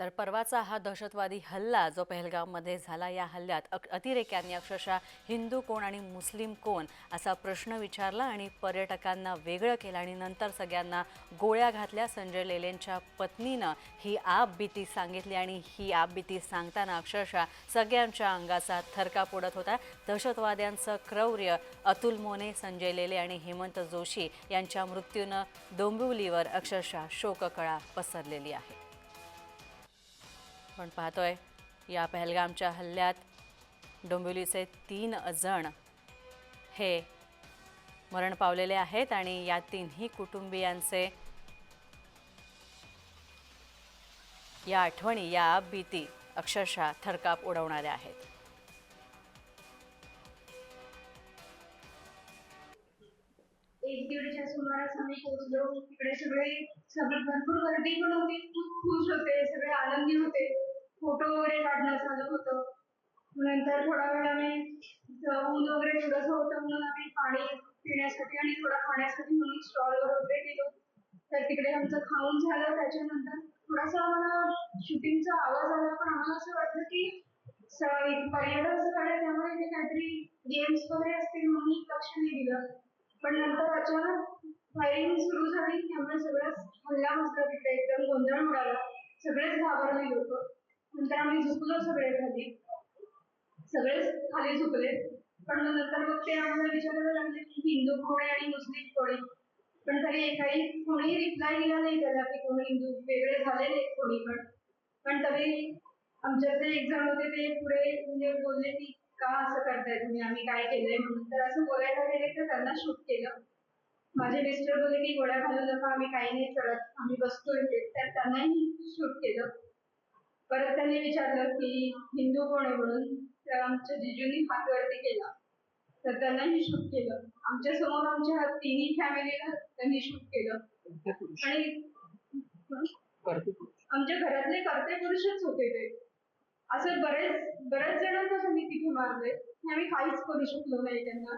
तर परवाचा हा दहशतवादी हल्ला जो पहलगावमध्ये झाला या हल्ल्यात अक अतिरेक्यांनी अक्षरशः हिंदू कोण आणि मुस्लिम कोण असा प्रश्न विचारला आणि पर्यटकांना वेगळं केलं आणि नंतर सगळ्यांना गोळ्या घातल्या. संजय लेलेंच्या पत्नीनं ही आपबीती सांगितली आणि ही आपबीती सांगताना अक्षरशः सगळ्यांच्या अंगाचा थरका उडत होता. दहशतवाद्यांचं क्रौर्य अतुल मोने संजय लेले आणि हेमंत जोशी यांच्या मृत्यूनं डोंबिवलीवर अक्षरशः शोककळा पसरलेली आहे. आपण पाहतोय या पहलगामच्या हल्ल्यात डोंबिवलीचे तीन जण हे मरण पावलेले आहेत आणि या तिन्ही कुटुंबियांचे या आठवणी या भीती अक्षरशः थरकाप उडवणाऱ्या आहेत. एक दीडच्या सुमारास आम्ही पोहोचलो. तिकडे सगळे सगळे भरपूर गर्दी पण होती. खूप खुश होते सगळे आनंदी होते. फोटो वगैरे काढणं चालू होतं. नंतर थोडा वेळ आम्ही ऊन वगैरे थोडंसं होतं म्हणून आम्ही पाणी पिण्यासाठी आणि थोडा खाण्यासाठी म्हणून स्टॉलवर वगैरे गेलो. तर तिकडे आमचं खाऊन झालं. त्याच्यानंतर थोडासा आम्हाला शूटिंगचा आवाज आला. पण आम्हाला असं वाटलं की पर्यटन स्थळ आहे. त्यामुळे इथे काहीतरी गेम्स वगैरे असतील म्हणून लक्ष नाही दिलं. पण नंतर अचानक फायरिंग सुरू झाली त्यामुळे सगळं हल्ला मस्ता तिथे एकदम गोंधळ उडाला. सगळेच घाबरले लोक. नंतर आम्ही झुकलो सगळे खाली. सगळेच खाली झुकले पण नंतर मग ते आम्हाला विचारायला लागले की हिंदू कोणी आणि मुस्लिम कोणी? पण तरी काही कोणी रिप्लाय दिला नाही त्याला की कोणी हिंदू वेगळे झालेले कोणी पण. पण तरी आमच्यातले एक जण होते ते पुढे म्हणजे बोलले की का असं करताय तुम्ही? आम्ही काय केलंय म्हणून तर असं बोलायला त्यांना शूट केलं. माझे मिस्टर बोलले की गोळ्या घालू नका आम्ही काही नाही करत आम्ही बसतोय तर त्यांनाही शूट केलं. परत त्यांनी विचारलं की हिंदू कोण आहे म्हणून? तर आमच्या जिजूंनी हात वरती केला. तर त्यांनाही शूट केलं. आमच्यासमोर आमच्या तिन्ही फॅमिलीला त्यांनी शूट केलं. आणि आमच्या घरातले करते पुरुषच होते ते. असं बरेच बऱ्याच जणांना त्यांनी तिथे मारले. आम्ही काहीच करू शकलो नाही त्यांना.